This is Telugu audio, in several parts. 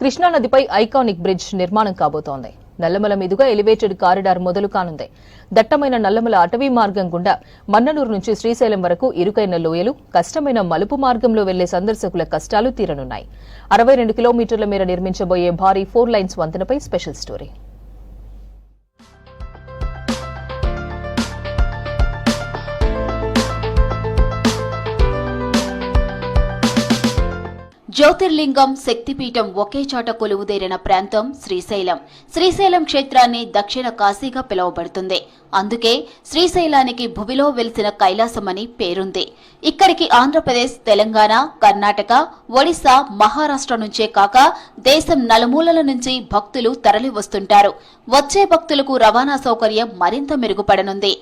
కృష్ణానదిపై ఐకానిక్ బ్రిడ్జ్ నిర్మాణం కాబోతోంది. నల్లమల మీదుగా ఎలివేటెడ్ కారిడార్ మొదలు కానుంది. దట్టమైన నల్లమల అటవీ మార్గం గుండా మన్ననూరు నుంచి శ్రీశైలం వరకు ఇరుకైన లోయలు కష్టమైన మలుపు మార్గంలో వెళ్ళే సందర్శకుల కష్టాలు తీరనున్నాయి. అరవై రెండు కిలోమీటర్ల మేర నిర్మించబోయే భారీ ఫోర్ లైన్స్ వంతెనపై స్పెషల్ స్టోరీ. జ్యోతిర్లింగం శక్తిపీఠం ఒకే చోట కొలువుదేరిన ప్రాంతం శ్రీశైలం. శ్రీశైలం క్షేత్రాన్ని దక్షిణ కాశీగా పిలువబడుతుంది. అందుకే శ్రీశైలానికి భువిలో వెలిసిన కైలాసమని పేరుంది. ఇక్కడికి ఆంధ్రప్రదేశ్ తెలంగాణ కర్ణాటక ఒడిశా మహారాష్ట్ర నుంచే కాక దేశం నలుమూలల నుంచి భక్తులు తరలి వస్తుంటారు వచ్చే భక్తులకు రవాణా సౌకర్యం మరింత మెరుగుపడనుంది.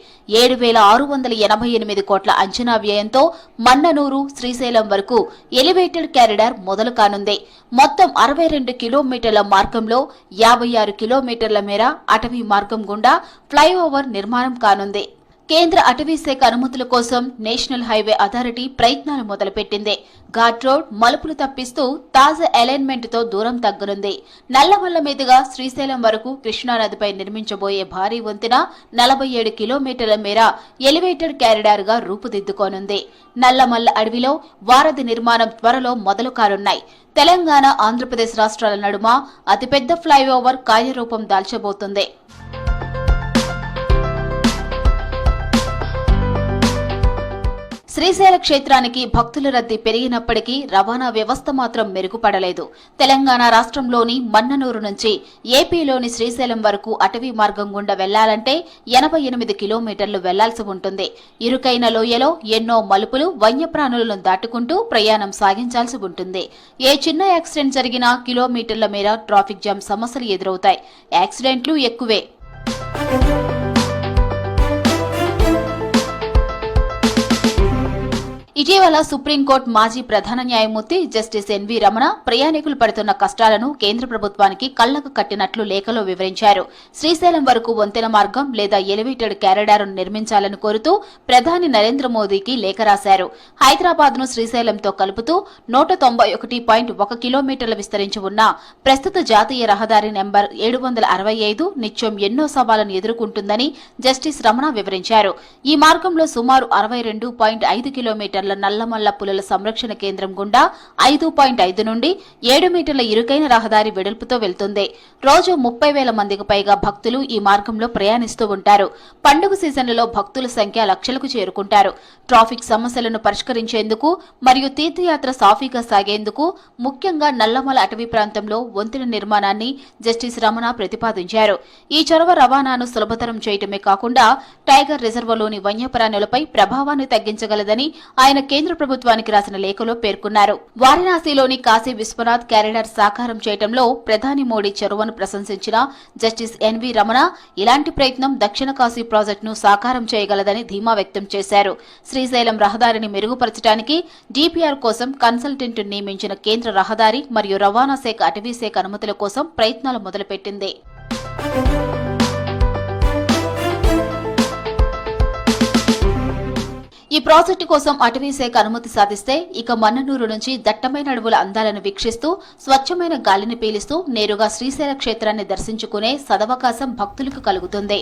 ఏడు వేల ఆరు వందల ఎనభై ఎనిమిది కోట్ల అంచనా వ్యయంతో మన్ననూరు శ్రీశైలం వరకు ఎలివేటెడ్ క్యారిడార్ మొదలు కానుంది మొత్తం అరవై రెండు కిలోమీటర్ల మార్గంలో యాభై ఆరు కిలోమీటర్ల మేర అటవీ మార్గం గుండా ఫ్లైఓవర్ నిర్మాణం కానుంది. కేంద్ర అటవీ శాఖ అనుమతుల కోసం నేషనల్ హైవే అథారిటీ ప్రయత్నాలు మొదలుపెట్టింది. ఘాట్ రోడ్ మలుపులు తప్పిస్తూ తాజా అలైన్మెంట్తో దూరం తగ్గనుంది. నల్లమల్ల మీదుగా శ్రీశైలం వరకు కృష్ణానదిపై నిర్మించబోయే భారీ వంతెన నలభై ఏడు కిలోమీటర్ల మేర ఎలివేటెడ్ క్యారిడార్గా రూపుదిద్దుకోనుంది. నల్లమల్ల అడవిలో వారధి నిర్మాణం త్వరలో మొదలు కానున్నాయి. తెలంగాణ ఆంధ్రప్రదేశ్ రాష్ట్రాల నడుమ అతిపెద్ద ఫ్లైఓవర్ కార్యరూపం దాల్చబోతుంది. శ్రీశైల క్షేత్రానికి భక్తుల రద్దీ పెరిగినప్పటికీ రవాణా వ్యవస్థ మాత్రం మెరుగుపడలేదు. తెలంగాణ రాష్ట్రంలోని మన్ననూరు నుంచి ఏపీలోని శ్రీశైలం వరకు అటవీ మార్గం గుండా వెళ్ళాలంటే ఎనభై ఎనిమిది కిలోమీటర్లు వెళ్ళాల్సి ఉంటుంది. ఇరుకైన లోయలో ఎన్నో మలుపులు వన్యప్రాణులను దాటుకుంటూ ప్రయాణం సాగించాల్సి ఉంటుంది. ఏ చిన్న యాక్సిడెంట్ జరిగినా కిలోమీటర్ల మేర ట్రాఫిక్ జామ్ సమస్యలు ఎదురవుతాయి. యాక్సిడెంట్లు ఎక్కువే. ఇటీవల సుప్రీంకోర్టు మాజీ ప్రధాన న్యాయమూర్తి జస్టిస్ ఎన్వి రమణ ప్రయాణికులు పడుతున్న కష్టాలను కేంద్ర ప్రభుత్వానికి కళ్ళకు కట్టినట్లు లేఖలో వివరించారు. శ్రీశైలం వరకు వంతెన మార్గం లేదా ఎలివేటెడ్ క్యారిడార్ను నిర్మించాలని కోరుతూ ప్రధాని నరేంద్ర మోదీకి లేఖ రాశారు. హైదరాబాద్ను శ్రీశైలంతో కలుపుతూ నూట తొంభై ఒకటి పాయింట్ ఒక కిలోమీటర్ల విస్తరించి ఉన్న ప్రస్తుత జాతీయ రహదారి నెంబర్ ఏడు వందల అరవై ఐదు నిత్యం ఎన్నో సవాళ్ళను ఎదుర్కొంటుందని జస్టిస్ రమణ వివరించారు. ఈ మార్గంలో సుమారు అరవై రెండు పాయింట్ ఐదు కిలోమీటర్ల నల్లమల్ల పులుల సంరక్షణ కేంద్రం గుండా ఐదు పాయింట్ ఐదు నుండి ఏడు మీటర్ల ఇరుకైన రహదారి వెడల్పుతో వెళ్తుంది. రోజు ముప్పై వేల మందికి పైగా భక్తులు ఈ మార్గంలో ప్రయాణిస్తూ ఉంటారు. పండుగ సీజన్లలో భక్తుల సంఖ్య లక్షలకు చేరుకుంటారు. ట్రాఫిక్ సమస్యలను పరిష్కరించేందుకు మరియు తీర్థయాత్ర సాఫీగా సాగేందుకు ముఖ్యంగా నల్లమల అటవీ ప్రాంతంలో వంతెన నిర్మాణాన్ని జస్టిస్ రమణ ప్రతిపాదించారు. ఈ చొరవ రవాణాను సులభతరం చేయటమే కాకుండా టైగర్ రిజర్వ్లోని వన్యప్రాణులపై ప్రభావాన్ని తగ్గించగలదని ఆయన కేంద్ర ప్రభుత్వానికి రాసిన లేఖలో పేర్కొన్నారు. వారణాసిలోని కాశీ విశ్వనాథ్ క్యారెడర్ సాకారం చేయడంలో ప్రధాని మోడీ చొరవను ప్రశంసించిన జస్టిస్ ఎన్వి రమణ ఇలాంటి ప్రయత్నం దక్షిణ కాశీ ప్రాజెక్టును సాకారం చేయగలదని ధీమా వ్యక్తం చేశారు. శ్రీశైలం రహదారిని మెరుగుపరచడానికి డిపిఆర్ కోసం కన్సల్టెంట్ నియమించిన కేంద్ర రహదారి మరియు రవాణా శాఖ అటవీ శాఖ అనుమతుల కోసం ప్రయత్నాలు మొదలుపెట్టింది. ఈ ప్రాజెక్టు కోసం అటవీ శాఖ అనుమతి సాధిస్తే ఇక మన్ననూరు నుంచి దట్టమైన అడవుల అందాలను వీక్షిస్తూ స్వచ్ఛమైన గాలిని పీలిస్తూ నేరుగా శ్రీశైల క్షేత్రాన్ని దర్శించుకునే సదవకాశం భక్తులకు కలుగుతుంది.